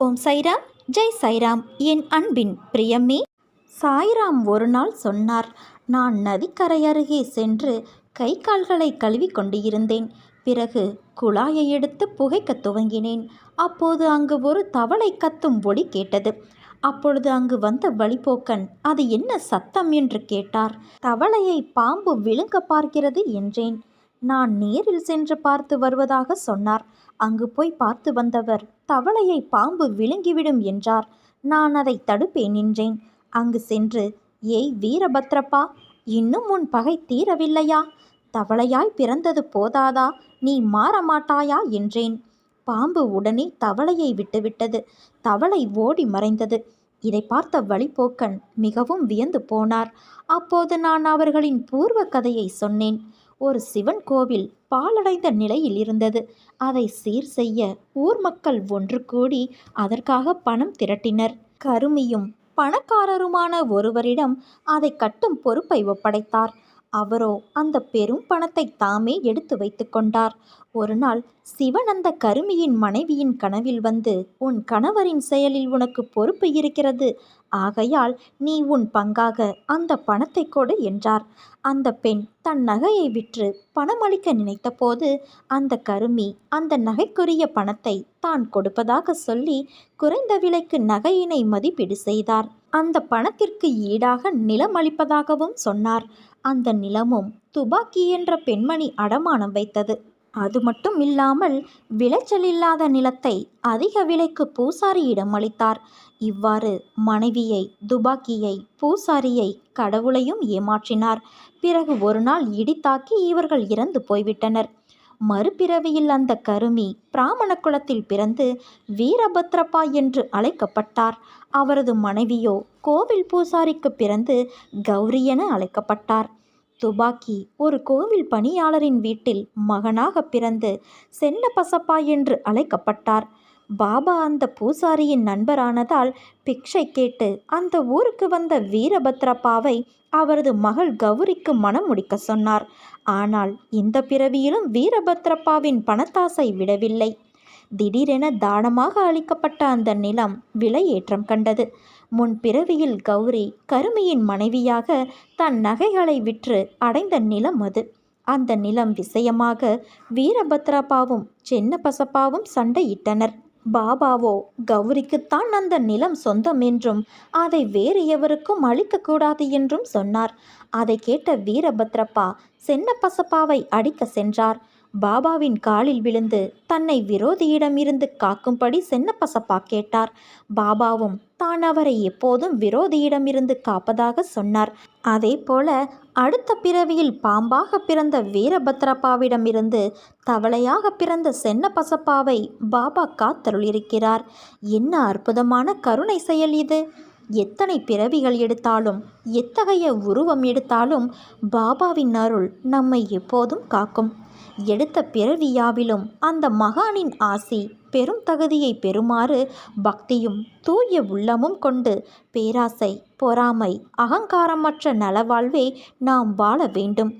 ஓம் சைராம் ஜெய் சைராம். என் அன்பின் பிரியமே சாய்ராம் ஒரு நாள் சொன்னார் நான் நதிக்கரை அருகே சென்று கை கால்களை கழுவி கொண்டு இருந்தேன் பிறகு குழாயை எடுத்து புகைக்க துவங்கினேன். அப்போது அங்கு ஒரு தவளை கத்தும் ஒளி கேட்டது. அப்பொழுது அங்கு வந்த வழிபோக்கன் அது என்ன சத்தம்? என்று கேட்டார். தவளையை பாம்பு விழுங்க பார்க்கிறது என்றேன். நான் நேரில் சென்று பார்த்து வருவதாக சொன்னார். அங்கு போய் பார்த்து வந்தவர் தவளையை பாம்பு விழுங்கிவிடும் என்றார். நான் அதை தடுப்பேன் நின்றேன் அங்கு சென்று ஏய் வீரபத்ரப்பா இன்னும் உன் பகை தீரவில்லையா? தவளையாய் பிறந்தது போதாதா? நீ மாற மாட்டாயா என்றேன். பாம்பு உடனே தவளையை விட்டுவிட்டது. தவளை ஓடி மறைந்தது. இதை பார்த்த வழிபோக்கன் மிகவும் வியந்து போனார். அப்போது நான் அவர்களின் பூர்வ கதையை சொன்னேன். ஒரு சிவன் கோவில் பாழடைந்த நிலையில் இருந்தது. அதை சீர் செய்ய ஊர் மக்கள் ஒன்று கூடி அதற்காக பணம் திரட்டினர். கருமியும் பணக்காரருமான ஒருவரிடம் அதை கட்டும் பொறுப்பை ஒப்படைத்தார். அவரோ அந்த பெரும் பணத்தை தாமே எடுத்து வைத்து கொண்டார். ஒரு நாள் சிவன் அந்த கருமியின் மனைவியின் கனவில் வந்து உன் கணவரின் செயலில் உனக்கு பொறுப்பு இருக்கிறது. ஆகையால் நீ உன் பங்காக அந்த பணத்தை கொடு என்றார். அந்த பெண் தன் நகையை விற்று பணம் அளிக்க நினைத்தபோது அந்த கருமி அந்த நகைக்குரிய பணத்தை தான் கொடுப்பதாக சொல்லி குறைந்த விலைக்கு நகையினை மதிப்பீடு செய்தார். அந்த பணத்திற்கு ஈடாக நிலம் அளிப்பதாகவும் சொன்னார். அந்த நிலமும் துபாக்கி என்ற பெண்மணி அடமானம் வைத்தது. அது மட்டும் இல்லாமல் விளைச்சல் இல்லாத நிலத்தை அதிக விலைக்கு பூசாரியிடம் அளித்தார். இவ்வாறு மனைவியை துபாக்கியை பூசாரியை கடவுளையும் ஏமாற்றினார். பிறகு ஒரு நாள் இடித்தாக்கி இவர்கள் இறந்து போய்விட்டனர். மறுபிறவியில் அந்த கருமி பிராமண குலத்தில் பிறந்து வீரபத்ரப்பா என்று அழைக்கப்பட்டார். அவரது மனைவியோ கோவில் பூசாரிக்கு பிறந்து கௌரி என அழைக்கப்பட்டார். துபாக்கி ஒரு கோவில் பணியாளரின் வீட்டில் மகனாக பிறந்து சென்ன பசப்பா என்று அழைக்கப்பட்டார். பாபா அந்த பூசாரியின் நண்பரானதால் பிக்ஷை கேட்டு அந்த ஊருக்கு வந்த வீரபத்ரப்பாவை அவரது மகள் கௌரிக்கு மனம் முடிக்க சொன்னார். ஆனால் இந்த பிறவியிலும் வீரபத்ரப்பாவின் பணத்தாசை விடவில்லை. திடீரென தானமாக அளிக்கப்பட்ட அந்த நிலம் விலையேற்றம் கண்டது. முன் பிறவியில் கௌரி கருமியின் மனைவியாக தன் நகைகளை விற்று அடைந்த நிலம் அது. அந்த நிலம் விஷயமாக வீரபத்ரப்பாவும் சின்ன பசப்பாவும் சண்டையிட்டனர். பாபாவோ கௌரிக்குத்தான் அந்த நிலம் சொந்தம் என்றும் அதை வேறு எவருக்கும் அளிக்கக்கூடாது என்றும் சொன்னார். அதை கேட்ட வீரபத்ரப்பா சென்னப்பசப்பாவை அடிக்க சென்றார். பாபாவின் காலில் விழுந்து தன்னை விரோதியிடமிருந்து காக்கும்படி சென்னப்பசப்பா கேட்டார். பாபாவும் தான் அவரை எப்போதும் விரோதியிடமிருந்து காப்பதாக சொன்னார். அதே போல அடுத்த பிறவியில் பாம்பாக பிறந்த வீரபத்ரப்பாவிடமிருந்து தவளையாக பிறந்த சென்னப்பசப்பாவை பாபா காத்தருளிருக்கிறார் என்ன அற்புதமான கருணை செயல் இது! எத்தனை பிறவிகள் எடுத்தாலும் எத்தகைய உருவம் எடுத்தாலும் பாபாவின் அருள் நம்மை எப்போதும் காக்கும். எடுத்த பிறவியாவிலும் அந்த மகானின் ஆசி பெரும் தகுதியை பெறுமாறு பக்தியும் தூய உள்ளமும் கொண்டு பேராசை பொறாமை அகங்காரமற்ற நலவாழ்வே நாம் வாழ வேண்டும்.